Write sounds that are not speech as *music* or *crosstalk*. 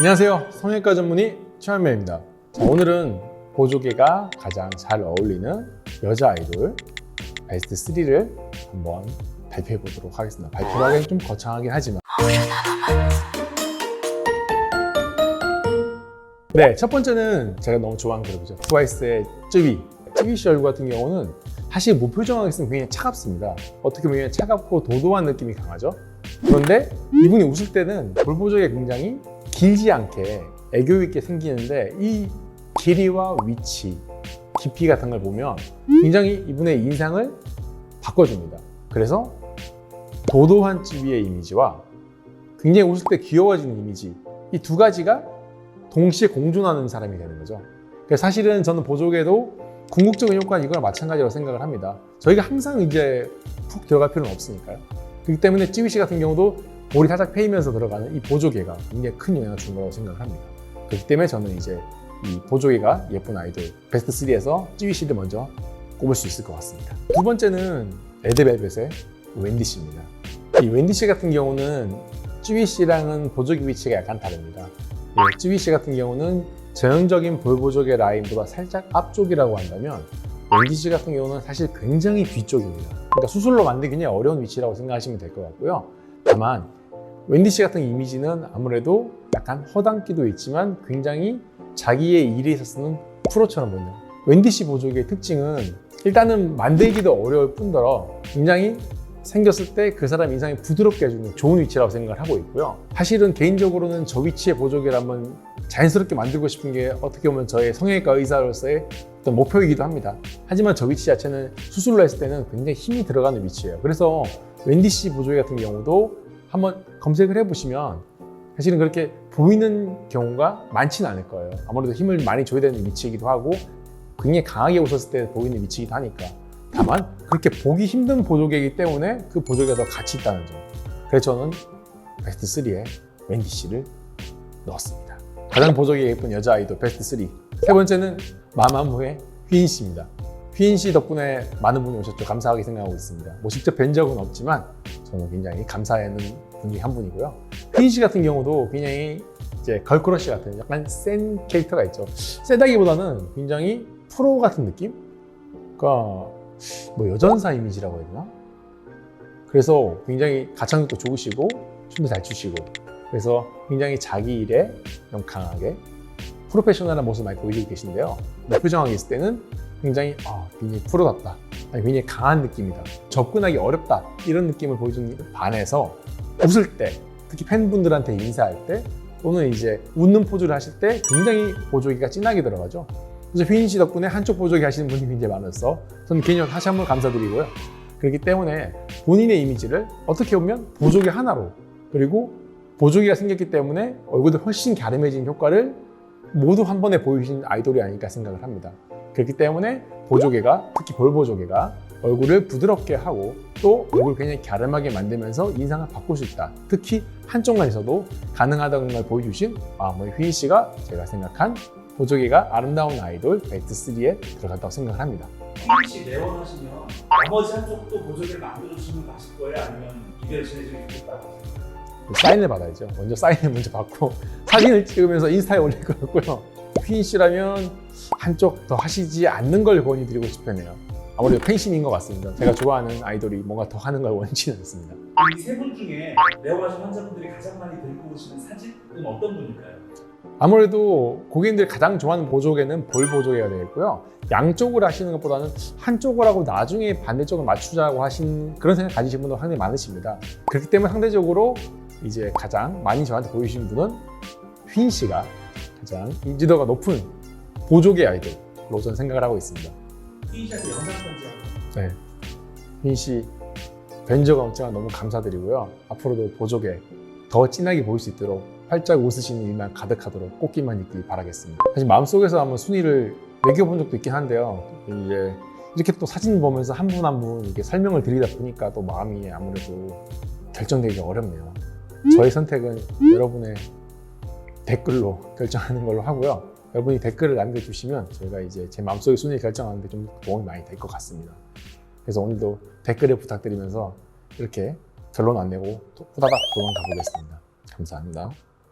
안녕하세요. 성형외과 전문의 최현명입니다. 자, 오늘은 보조개가 가장 잘 어울리는 여자 아이돌 베스트 3를 한번 발표해 보도록 하겠습니다. 발표를 하기엔 좀 거창하긴 하지만. 네, 첫 번째는 제가 너무 좋아하는 그룹이죠. 트와이스의 쯔위. 쯔위 씨 얼굴 같은 경우는 사실 무표정하게 있으면 굉장히 차갑습니다. 어떻게 보면 차갑고 도도한 느낌이 강하죠. 그런데 이분이 웃을 때는 볼보조개 굉장히 길지 않게 애교 있게 생기는데 이 길이와 위치, 깊이 같은 걸 보면 굉장히 이분의 인상을 바꿔줍니다. 그래서 도도한 찌위의 이미지와 굉장히 웃을 때 귀여워지는 이미지 이 두 가지가 동시에 공존하는 사람이 되는 거죠. 그래서 사실은 저는 보조개도 궁극적인 효과는 이거랑 마찬가지라고 생각을 합니다. 저희가 항상 이제 푹 들어갈 필요는 없으니까요. 그렇기 때문에 찌위 씨 같은 경우도 볼이 살짝 패이면서 들어가는 이 보조개가 굉장히 큰 영향을 준 거라고 생각을 합니다. 그렇기 때문에 저는 이제 이 보조개가 예쁜 아이돌 베스트 3에서 찌위 씨를 먼저 꼽을 수 있을 것 같습니다. 두 번째는 레드벨벳의 웬디 씨입니다. 이 웬디 씨 같은 경우는 찌위 씨랑은 보조개 위치가 약간 다릅니다. 이 찌위 씨 같은 경우는 전형적인 볼보조개 라인보다 살짝 앞쪽이라고 한다면 웬디 씨 같은 경우는 사실 굉장히 뒤쪽입니다. 그러니까 수술로 만들기 굉장히 어려운 위치라고 생각하시면 될 것 같고요. 다만 웬디 씨 같은 이미지는 아무래도 약간 허당기도 있지만 굉장히 자기의 일에 있어서는 프로처럼 보이는 웬디 씨 보조개의 특징은 일단은 만들기도 어려울 뿐더러 굉장히 생겼을 때 그 사람 인상이 부드럽게 해주는 좋은 위치라고 생각을 하고 있고요. 사실은 개인적으로는 저 위치의 보조개를 한번 자연스럽게 만들고 싶은 게 어떻게 보면 저의 성형외과 의사로서의 어떤 목표이기도 합니다. 하지만 저 위치 자체는 수술로 했을 때는 굉장히 힘이 들어가는 위치예요. 그래서 웬디 씨 보조개 같은 경우도 한번 검색을 해보시면 사실은 그렇게 보이는 경우가 많지는 않을 거예요. 아무래도 힘을 많이 줘야 되는 위치이기도 하고 굉장히 강하게 웃었을 때 보이는 위치이기도 하니까. 다만 그렇게 보기 힘든 보조개이기 때문에 그 보조개가 더 가치 있다는 점. 그래서 저는 베스트 3에 웬디 씨를 넣었습니다. 가장 보조개 예쁜 여자 아이돌 베스트 3. 세 번째는 마마무의 휘인 씨입니다. 휘인 씨 덕분에 많은 분이 오셨죠. 감사하게 생각하고 있습니다. 뭐 직접 뵌 적은 없지만 저는 굉장히 감사하는 분 중에 한 분이고요. 휘인 씨 같은 경우도 굉장히 이제 걸크러쉬 같은 약간 센 캐릭터가 있죠. 세다기보다는 굉장히 프로 같은 느낌? 그러니까 뭐 여전사 이미지라고 해야 되나? 그래서 굉장히 가창력도 좋으시고 춤도 잘 추시고 그래서 굉장히 자기 일에 좀 강하게 프로페셔널한 모습 많이 보이고 계신데요. 무표정하게 있을 때는 굉장히 아, 굉장히 프로답다. 아니, 굉장히 강한 느낌이다. 접근하기 어렵다. 이런 느낌을 보여주는 반해서 웃을 때, 특히 팬분들한테 인사할 때, 또는 이제 웃는 포즈를 하실 때 굉장히 보조기가 진하게 들어가죠. 그래서 휘인 씨 덕분에 한쪽 보조기 하시는 분이 굉장히 많아서 저는 개인적으로 다시 한번 감사드리고요. 그렇기 때문에 본인의 이미지를 어떻게 보면 보조기 하나로 그리고 보조기가 생겼기 때문에 얼굴도 훨씬 갸름해진 효과를 모두 한 번에 보여주신 아이돌이 아닐까 생각을 합니다. 그렇기 때문에 보조개가 특히 볼보조개가 얼굴을 부드럽게 하고 또 얼굴을 굉장히 갸름하게 만들면서 인상을 바꿀 수 있다. 특히 한쪽만에서도 가능하다는 걸 보여주신 마음의 휘인 씨가 제가 생각한 보조개가 아름다운 아이돌 베스트 3에 들어갔다고 생각을 합니다. 혹시 내원하시면 나머지 한쪽도 보조개를 만들어주시면 마실 거예요? 아니면 이대로 지내시면 좋겠다고 사인을 받아야죠. 먼저 사인을 먼저 받고 *laughs* 사진을 찍으면서 인스타에 올릴 거고요. 휘인 씨라면 한쪽 더 하시지 않는 걸 권유드리고 싶네요. 아무래도 팬심인 것 같습니다. 제가 좋아하는 아이돌이 뭔가 더 하는 걸 원치는 않습니다. 이 세 분 중에 내원하신 환자분들이 가장 많이 들고 오시는 사진은 어떤 분일까요? 아무래도 고객님들이 가장 좋아하는 보조개는 볼 보조개가 되겠고요. 양쪽을 하시는 것보다는 한쪽을 하고 나중에 반대쪽을 맞추자고 하신 그런 생각 가지신 분들 상당히 많으십니다. 그렇기 때문에 상대적으로 이제 가장 많이 저한테 보이시는 분은 휘인 씨가 가장 인지도가 높은 보조개 아이돌로 저는 생각을 하고 있습니다. 휘인 씨한테 영상 편지 네. 휘인 씨뵌 적은 없지만 너무 감사드리고요. 앞으로도 보조개 더 진하게 보일 수 있도록 활짝 웃으시는 일만 가득하도록 꽃길만 있길 바라겠습니다. 사실 마음속에서 한번 순위를 매겨본 적도 있긴 한데요. 이제 이렇게 또 사진 보면서 한분 한분 이렇게 설명을 드리다 보니까 또 마음이 아무래도 결정되기가 어렵네요. 저의 선택은 여러분의 댓글로 결정하는 걸로 하고요. 여러분이 댓글을 남겨주시면 저희가 이제 제 마음속의 순위를 결정하는데 좀 도움이 많이 될 것 같습니다. 그래서 오늘도 댓글을 부탁드리면서 이렇게 결론 안 내고 또 후다닥 도망가 보겠습니다. 감사합니다.